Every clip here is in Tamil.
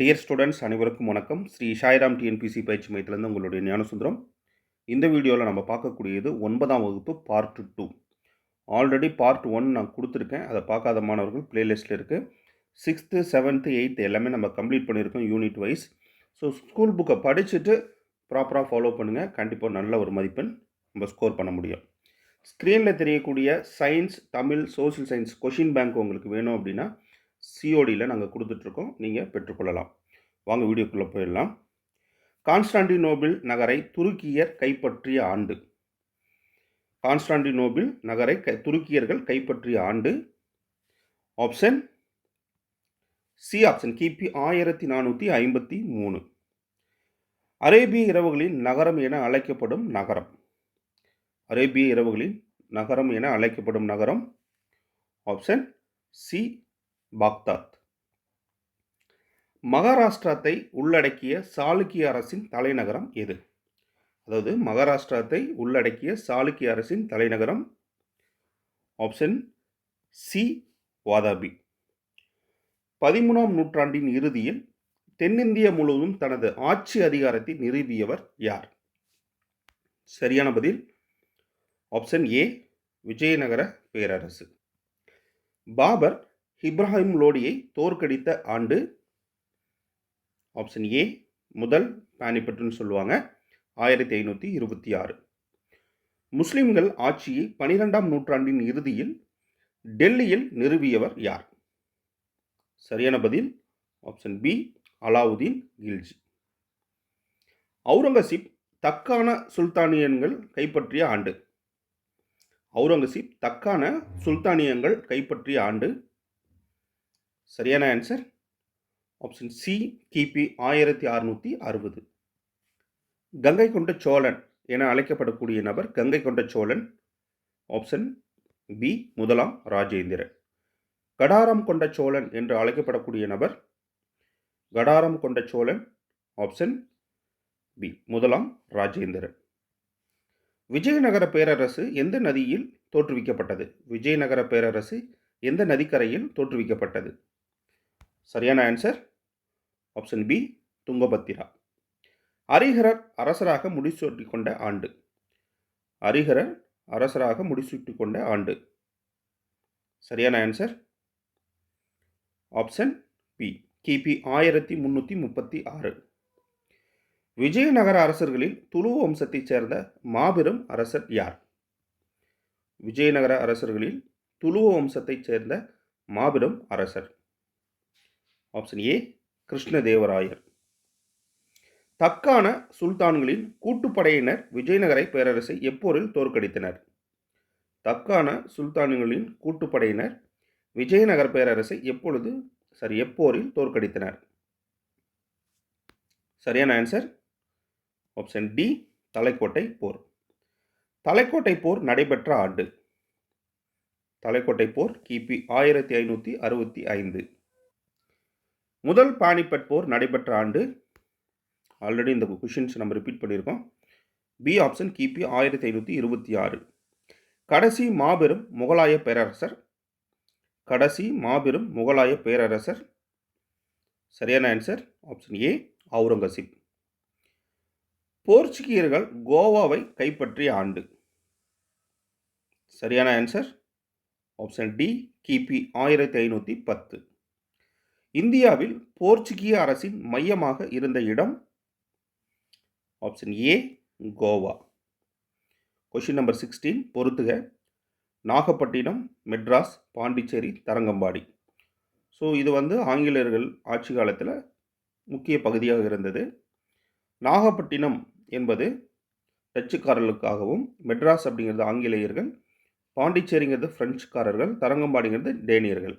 டியர் ஸ்டூடெண்ட்ஸ் அனைவருக்கும் வணக்கம். ஸ்ரீ சாய்ராம் டிஎன்பிசி பயிற்சி மையத்திலேருந்து உங்களுடைய ஞானசுந்தரம். இந்த வீடியோவில் நம்ம பார்க்கக்கூடியது ஒன்பதாம் வகுப்பு part two already part one நான் கொடுத்துருக்கேன். அதை பார்க்காத மாணவர்கள் பிளேலிஸ்ட்டில் இருக்குது சிக்ஸ்த்து செவன்த்து எயித்து எல்லாமே நம்ம கம்ப்ளீட் பண்ணியிருக்கோம் யூனிட் வைஸ் ஸோ ஸ்கூல் புக்கை படிச்சுட்டு ப்ராப்பராக ஃபாலோ பண்ணுங்கள் கண்டிப்பாக நல்ல ஒரு மதிப்பெண் நம்ம ஸ்கோர் பண்ண முடியும். ஸ்க்ரீனில் தெரியக்கூடிய science Tamil social science question bank உங்களுக்கு வேணும் அப்படின்னா சிஓடியில் நாங்கள் கொடுத்துட்ருக்கோம். நீங்கள் பெற்றுக்கொள்ளலாம். வாங்க வீடியோக்குள்ளே போயிடலாம். கான்ஸ்டான்டினோபிள் நகரை துருக்கியர் கைப்பற்றிய ஆண்டு. கான்ஸ்டான்டினோபிள் நகரை க துருக்கியர்கள் கைப்பற்றிய ஆண்டு. ஆப்ஷன் சி ஆப்ஷன் கிபி ஆயிரத்தி நானூற்றி ஐம்பத்தி மூணு. அரேபிய இரவுகளின் நகரம் என அழைக்கப்படும் நகரம். அரேபிய இரவுகளின் நகரம் என அழைக்கப்படும் நகரம். Option C Baghdad. மகாராஷ்டிராத்தை உள்ளடக்கிய சாளுக்கிய அரசின் தலைநகரம் எது? அதாவது மகாராஷ்டிராத்தை உள்ளடக்கிய சாளுக்கிய அரசின் தலைநகரம் ஆப்ஷன் சி வாதாபி. பதிமூணாம் நூற்றாண்டின் இறுதியில் தென்னிந்தியா முழுவதும் தனது ஆட்சி அதிகாரத்தை நிறுவியவர் யார்? சரியான பதில் ஆப்ஷன் ஏ விஜயநகர பேரரசு. பாபர் இப்ராஹிம் லோடியை தோற்கடித்த ஆண்டு ஆப்ஷன் ஏ முதல் பானிபட்டுன்னு சொல்லுவாங்க ஆயிரத்தி ஐநூற்றி இருபத்தி ஆறு. முஸ்லிம்கள் ஆட்சியை பனிரெண்டாம் நூற்றாண்டின் இறுதியில் டெல்லியில் நிறுவியவர் யார்? சரியான பதில் ஆப்ஷன் பி அலாவுதீன் கில்ஜி. அவுரங்கசீப் தக்கான சுல்தானியன்கள் கைப்பற்றிய ஆண்டு. அவுரங்கசீப் தக்கான சுல்தானியங்கள் கைப்பற்றிய ஆண்டு சரியான ஆன்சர் ஆப்ஷன் சி கிபி ஆயிரத்தி அறுநூற்றி அறுபது. கங்கை கொண்ட சோழன் என அழைக்கப்படக்கூடிய நபர் கங்கை கொண்ட சோழன். ஆப்ஷன் பி முதலாம் ராஜேந்திரன். கடாரம் கொண்ட சோழன் என்று அழைக்கப்படக்கூடிய நபர் கடாரம் கொண்ட சோழன். ஆப்ஷன் பி முதலாம் ராஜேந்திரன். விஜயநகர பேரரசு எந்த நதியில் தோற்றுவிக்கப்பட்டது? விஜயநகர பேரரசு எந்த நதிக்கரையில் தோற்றுவிக்கப்பட்டது? சரியான ஆன்சர் ஆப்ஷன் பி துங்கபத்திரா. அரிஹரர் அரசராக முடிசூட்டி கொண்ட ஆண்டு. அரிஹரர் அரசராக முடிசூட்டி கொண்ட ஆண்டு. சரியான ஆன்சர் ஆப்ஷன் பி கிபி ஆயிரத்தி முன்னூற்றி முப்பத்தி ஆறு. விஜயநகர அரசர்களில் துளு வம்சத்தைச் சேர்ந்த மாபெரும் அரசர் யார்? விஜயநகர அரசர்களில் துளுவ வம்சத்தைச் சேர்ந்த மாபெரும் அரசர். Option A Krishnadevaraya. தக்கான சுல்தான்களின் கூட்டுப்படையினர் விஜயநகரை பேரரசை எப்போரில் தோற்கடித்தனர்? தக்கான சுல்தான்களின் கூட்டுப்படையினர் விஜயநகர் பேரரசை எப்பொழுது சரி எப்போரில் தோற்கடித்தனர்? சரியான ஆன்சர் ஆப்ஷன் டி தலைக்கோட்டை போர். தலைக்கோட்டை போர் நடைபெற்ற ஆண்டு. தலைக்கோட்டை போர் கிபி ஆயிரத்தி ஐநூற்றி அறுபத்தி ஐந்து. முதல் பானிபட் போர் நடைபெற்ற ஆண்டு ஆல்ரெடி இந்த கொஷின்ஸ் நம்ம ரிப்பீட் பண்ணியிருக்கோம். பி ஆப்ஷன் கிபி ஆயிரத்தி ஐநூற்றி இருபத்தி ஆறு. கடைசி மாபெரும் முகலாய பேரரசர். கடைசி மாபெரும் முகலாய பேரரசர். சரியான ஆன்சர் ஆப்ஷன் ஏ அவுரங்கசீப் போர்ச்சுகீயர்கள் கோவாவை கைப்பற்றிய ஆண்டு. சரியான ஆன்சர் ஆப்ஷன் டி கிபி ஆயிரத்தி ஐநூற்றி பத்து. இந்தியாவில் போர்ச்சுகிய அரசின் மையமாக இருந்த இடம் option A Goa. Question number sixteen பொறுத்துக. நாகப்பட்டினம் மெட்ராஸ் பாண்டிச்சேரி தரங்கம்பாடி. ஸோ இது வந்து ஆங்கிலேயர்கள் ஆட்சி காலத்தில் முக்கிய பகுதியாக இருந்தது. நாகப்பட்டினம் என்பது டச்சுக்காரர்களுக்காகவும் மெட்ராஸ் அப்படிங்கிறது ஆங்கிலேயர்கள் பாண்டிச்சேரிங்கிறது ஃப்ரெஞ்சுக்காரர்கள் தரங்கம்பாடிங்கிறது டேனியர்கள்.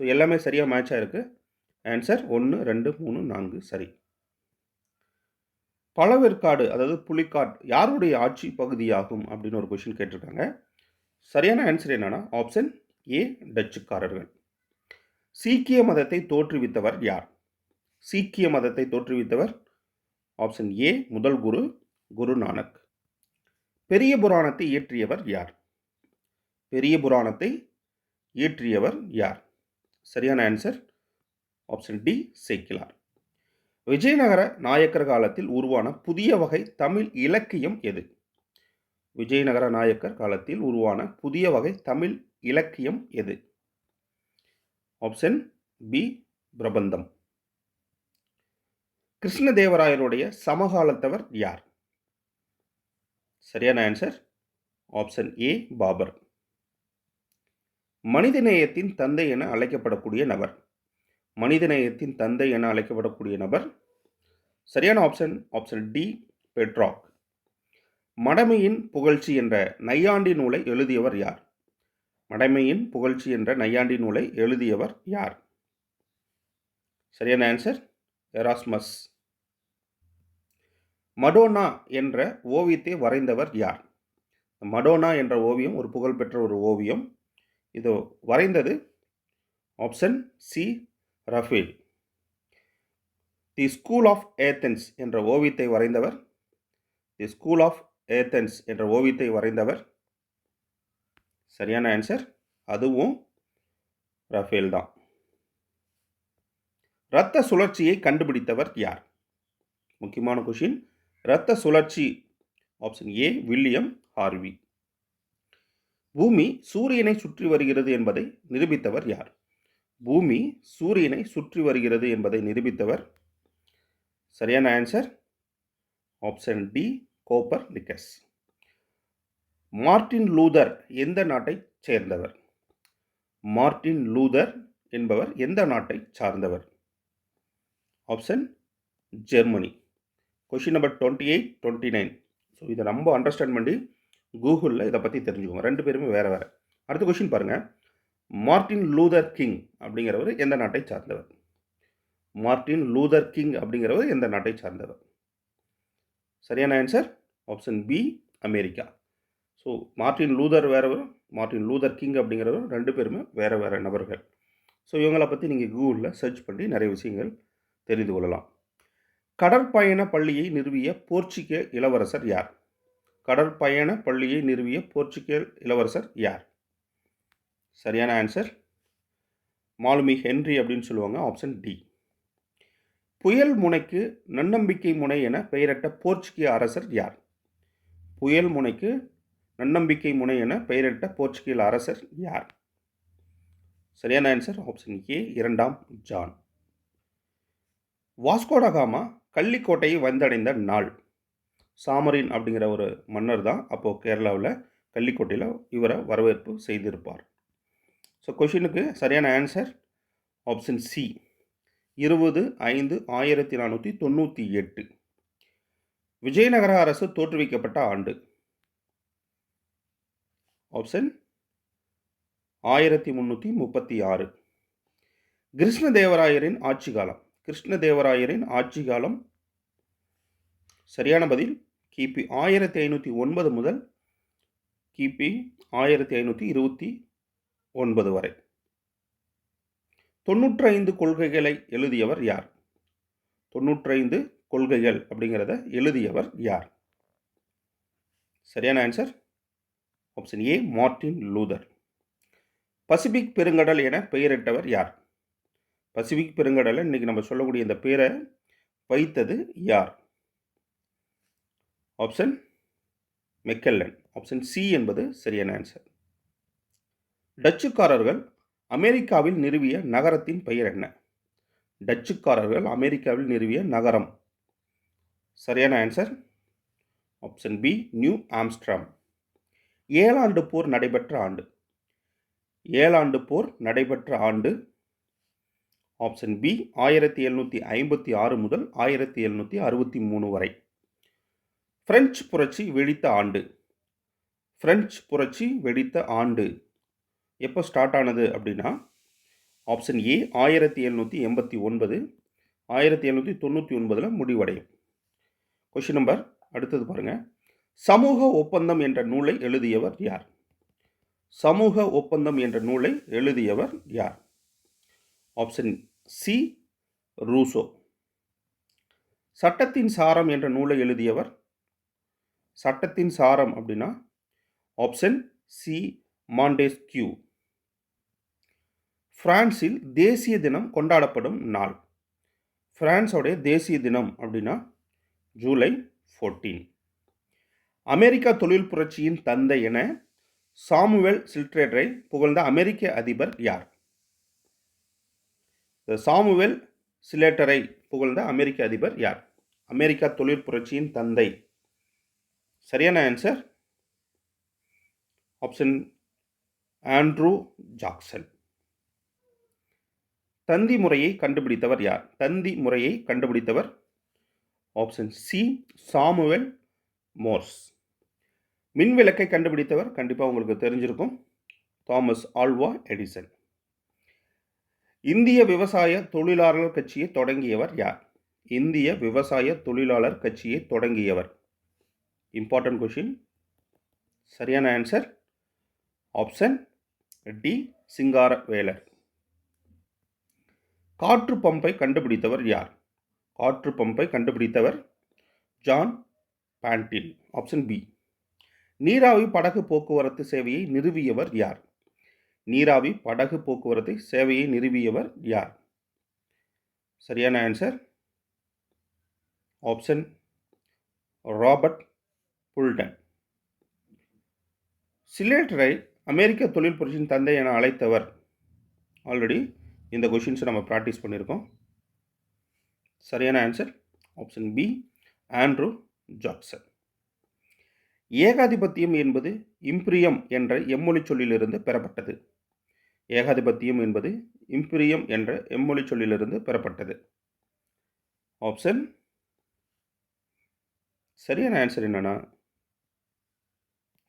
ஸோ எல்லாமே சரியாக மேட்சாக இருக்குது ஆன்சர் ஒன்று ரெண்டு மூணு நான்கு சரி. பழவேற்காடு அதாவது புலிக்காட் யாருடைய ஆட்சி பகுதியாகும்? அப்படின்னு ஒரு கொஷின் கேட்டிருக்காங்க. சரியான ஆன்சர் என்னென்னா ஆப்ஷன் ஏ டச்சுக்காரர்கள். சீக்கிய மதத்தை தோற்றுவித்தவர் யார்? சீக்கிய மதத்தை தோற்றுவித்தவர் ஆப்ஷன் ஏ முதல் குரு குரு நானக். பெரிய புராணத்தை இயற்றியவர் யார்? பெரிய புராணத்தை இயற்றியவர் யார்? சரியான answer option D Sekkilar Vijayanagara Nayakkar காலத்தில் உருவான புதிய வகை தமிழ் இலக்கியம் எது? விஜயநகர நாயக்கர் காலத்தில் உருவான புதிய வகை தமிழ் இலக்கியம் எது? ஆப்ஷன் பி பிரபந்தம். கிருஷ்ணதேவராயருடைய சமகாலத்தவர் யார்? சரியான ஆன்சர் ஆப்ஷன் ஏ பாபர். மனிதநேயத்தின் தந்தை என அழைக்கப்படக்கூடிய நபர். மனிதநேயத்தின் தந்தை என அழைக்கப்படக்கூடிய நபர். சரியான ஆப்ஷன் ஆப்ஷன் டி பெட்ராக் மடமையின் புகழ்ச்சி என்ற நையாண்டி நூலை எழுதியவர் யார்? மடமையின் புகழ்ச்சி என்ற நையாண்டி நூலை எழுதியவர் யார்? சரியான ஆன்சர் எராஸ்மஸ் மடோனா என்ற ஓவியத்தை வரைந்தவர் யார்? மடோனா என்ற ஓவியம் ஒரு புகழ்பெற்ற ஒரு ஓவியம். இதோ வரைந்தது. Option C Raphael the school of Athens என்ற ஓவியத்தை வரைந்தவர். தி ஸ்கூல் ஆஃப் ஏத்தன்ஸ் என்ற ஓவியத்தை வரைந்தவர். சரியான ஆன்சர் அதுவும் ரஃபேல் தான். இரத்த சுழற்சியை கண்டுபிடித்தவர் யார்? முக்கியமான கொஷின் இரத்த சுழற்சி. ஆப்ஷன் ஏ வில்லியம் ஹார்வி பூமி சூரியனை சுற்றி வருகிறது என்பதை நிரூபித்தவர் யார்? பூமி சூரியனை சுற்றி வருகிறது என்பதை நிரூபித்தவர் சரியான answer option D Copernicus Martin Luther எந்த நாட்டைச் சேர்ந்தவர்? மார்டின் லூதர் என்பவர் எந்த நாட்டை சார்ந்தவர்? Option Germany. Question number twenty eight twenty nine so இதை ரொம்ப அண்டர்ஸ்டாண்ட் பண்ணி கூகுளில் இதை பற்றி தெரிஞ்சுக்கோங்க. ரெண்டு பேருமே வேறு வேறு. அடுத்த கொஷின் பாருங்கள் மார்ட்டின் லூதர் கிங் அப்படிங்கிறவர் எந்த நாட்டை சார்ந்தவர்? மார்ட்டின் லூதர் கிங் அப்படிங்கிறவர் எந்த நாட்டை சார்ந்தவர்? சரியான answer option B America. So Martin Luther wherever Martin Luther King அப்படிங்கிறவர் ரெண்டு பேருமே வேறு வேறு நபர்கள். ஸோ இவங்களை பற்றி நீங்கள் கூகுளில் சர்ச் பண்ணி நிறைய விஷயங்கள் தெரிந்து கொள்ளலாம். கடற்பயண பள்ளியை நிறுவிய போர்ச்சுக இளவரசர் யார்? கடற்பயண பள்ளியை நிறுவிய போர்ச்சுகல் இளவரசர் யார்? சரியான ஆன்சர் மாலுமி ஹென்றி அப்படின்னு சொல்லுவாங்க ஆப்ஷன் டி புயல் முனைக்கு நன்னம்பிக்கை முனை என பெயரிட்ட போர்ச்சுகிய அரசர் யார்? புயல் முனைக்கு நன்னம்பிக்கை முனை என பெயரிட்ட போர்ச்சுகல் அரசர் யார்? சரியான ஆன்சர் ஆப்ஷன் ஏ இரண்டாம் ஜான். வாஸ்கோடகாமா கள்ளிக்கோட்டையை வந்தடைந்த நாள். சாமரின் அப்படிங்கிற ஒரு மன்னர் தான் அப்போது கேரளாவில் கள்ளிக்கோட்டையில் இவரை வரவேற்பு செய்திருப்பார். ஸோ கொஷினுக்கு சரியான ஆன்சர் ஆப்ஷன் சி இருபது ஐந்து ஆயிரத்தி நானூற்றி தொண்ணூற்றி எட்டு. விஜயநகர அரசு தோற்றுவிக்கப்பட்ட ஆண்டு. ஆப்ஷன் ஆயிரத்தி முந்நூற்றி முப்பத்தி ஆறு. கிருஷ்ணதேவராயரின் ஆட்சி காலம். கிருஷ்ணதேவராயரின் ஆட்சி காலம் சரியான பதில் கிபி ஆயிரத்தி ஐநூற்றி ஒன்பது முதல் கிபி ஆயிரத்தி ஐநூற்றி இருபத்தி ஒன்பது வரை. தொண்ணூற்றி ஐந்து கொள்கைகளை எழுதியவர் யார்? தொண்ணூற்றைந்து கொள்கைகள் அப்படிங்கிறத எழுதியவர் யார்? சரியான answer option A Martin Luther Pacific பெருங்கடல் என பெயரிட்டவர் யார்? பசிபிக் பெருங்கடலை இன்றைக்கி நம்ம சொல்லக்கூடிய இந்த பேரை வைத்தது யார்? ஆப்ஷன் மெக்கல்லன் ஆப்ஷன் சி என்பது சரியான ஆன்சர் டச்சுக்காரர்கள் அமெரிக்காவில் நிறுவிய நகரத்தின் பெயர் என்ன? டச்சுக்காரர்கள் அமெரிக்காவில் நிறுவிய நகரம். சரியான answer option B New Amsterdam ஏழாண்டு போர் நடைபெற்ற ஆண்டு. ஏழாண்டு போர் நடைபெற்ற ஆண்டு. ஆப்ஷன் பி ஆயிரத்தி எழுநூற்றி ஐம்பத்தி ஆறு முதல் ஆயிரத்தி எழுநூற்றி அறுபத்தி மூணு வரை. பிரெஞ்சு புரட்சி வெடித்த ஆண்டு. பிரெஞ்சு புரட்சி வெடித்த ஆண்டு. எப்போ ஸ்டார்ட் ஆனது அப்படின்னா ஆப்ஷன் ஏ ஆயிரத்தி எழுநூற்றி எண்பத்தி ஒன்பது ஆயிரத்தி எழுநூற்றி தொண்ணூற்றி ஒன்பதில் முடிவடையும். கொஷின் நம்பர் அடுத்தது பாருங்கள் சமூக ஒப்பந்தம் என்ற நூலை எழுதியவர் யார்? சமூக ஒப்பந்தம் என்ற நூலை எழுதியவர் யார்? ஆப்ஷன் சி ரூசோ சட்டத்தின் சாரம் என்ற நூலை எழுதியவர் சட்டத்தின் சாரம் அப்படின்னா ஆப்ஷன் சி மாண்டேஸ்கியூ பிரான்சில் தேசிய தினம் கொண்டாடப்படும் நாள். பிரான்ஸோடைய தேசிய தினம் அப்படின்னா ஜூலை ஃபோர்டீன் அமெரிக்கா தொழில் புரட்சியின் தந்தை என சாமுவேல் சில்ட்ரேட்டரை புகழ்ந்த அமெரிக்க அதிபர் யார்? சாமுவேல் சிலேட்டரை புகழ்ந்த அமெரிக்க அதிபர் யார்? அமெரிக்கா தொழில் புரட்சியின் தந்தை சரியான ஆன்சர் ஆப்ஷன் ஆண்ட்ரூ ஜாக்சன் தந்தி முறையை கண்டுபிடித்தவர் யார்? தந்தி முறையை கண்டுபிடித்தவர் ஆப்ஷன் சி சாமுவல் மோர்ஸ். மின் விளக்கை கண்டுபிடித்தவர் கண்டிப்பாக உங்களுக்கு தெரிஞ்சிருக்கும். Thomas Alva Edison. இந்திய விவசாய தொழிலாளர் கட்சியை தொடங்கியவர் யார்? இந்திய விவசாய தொழிலாளர் கட்சியை தொடங்கியவர். இம்பார்ட்டன்ட் கொஷின் சரியான answer option D Singaravelar காற்று பம்பை கண்டுபிடித்தவர் யார்? காற்று பம்பை கண்டுபிடித்தவர் ஜான் பேண்டில் ஆப்ஷன் பி நீராவி படகு போக்குவரத்து சேவையை நிறுவியவர் யார்? நீராவி படகு போக்குவரத்து சேவையை நிறுவியவர் யார்? சரியான ஆன்சர் ஆப்ஷன் ராபர்ட் புல்டன். சிலேட்டரை அமெரிக்க தொழில் புரட்சியின் தந்தை என அழைத்தவர். ஆல்ரெடி இந்த கொஷின்ஸை நம்ம ப்ராக்டிஸ் பண்ணியிருக்கோம். சரியான answer option B Andrew Jackson ஏகாதிபத்தியம் என்பது இம்பிரியம் என்ற எம்மொழி சொல்லிலிருந்து பெறப்பட்டது. ஏகாதிபத்தியம் என்பது இம்பிரியம் என்ற எம்மொழி சொல்லிலிருந்து பெறப்பட்டது. ஆப்ஷன் சரியான ஆன்சர் என்னென்னா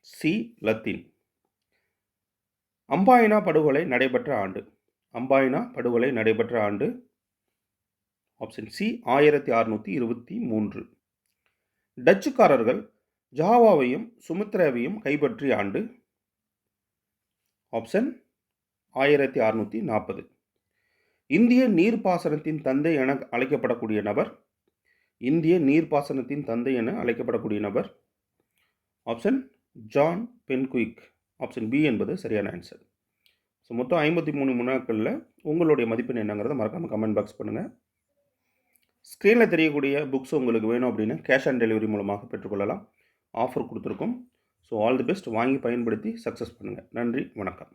சி லத்தீன். அம்பாயினா படுகொலை நடைபெற்ற ஆண்டு. அம்பாயினா படுகொலை நடைபெற்ற ஆண்டு. ஆப்ஷன் சி ஆயிரத்தி அறுநூற்றி இருபத்தி மூன்று. டச்சுக்காரர்கள் ஜாவாவையும் சுமித்ராவையும் கைப்பற்றிய ஆண்டு. ஆப்ஷன் ஆயிரத்தி அறுநூற்றி நாற்பது. இந்திய நீர்ப்பாசனத்தின் தந்தை என அழைக்கப்படக்கூடிய நபர். இந்திய நீர்ப்பாசனத்தின் தந்தை என அழைக்கப்படக்கூடிய நபர். Option John Pennycuick option B என்பது சரியான ஆன்சர் ஸோ மொத்தம் ஐம்பத்தி மூணு முன்னாக்களில் உங்களுடைய மதிப்பெண் என்னங்கிறத மறக்காமல் கமெண்ட் பாக்ஸ் பண்ணுங்கள் ஸ்க்ரீனில் தெரியக்கூடிய புக்ஸ் உங்களுக்கு வேணும் அப்படின்னு கேஷ் ஆன் டெலிவரி மூலமாக பெற்றுக்கொள்ளலாம். ஆஃபர் கொடுத்துருக்கோம். ஸோ ஆல் தி பெஸ்ட் வாங்கி பயன்படுத்தி சக்ஸஸ் பண்ணுங்கள் நன்றி. வணக்கம்.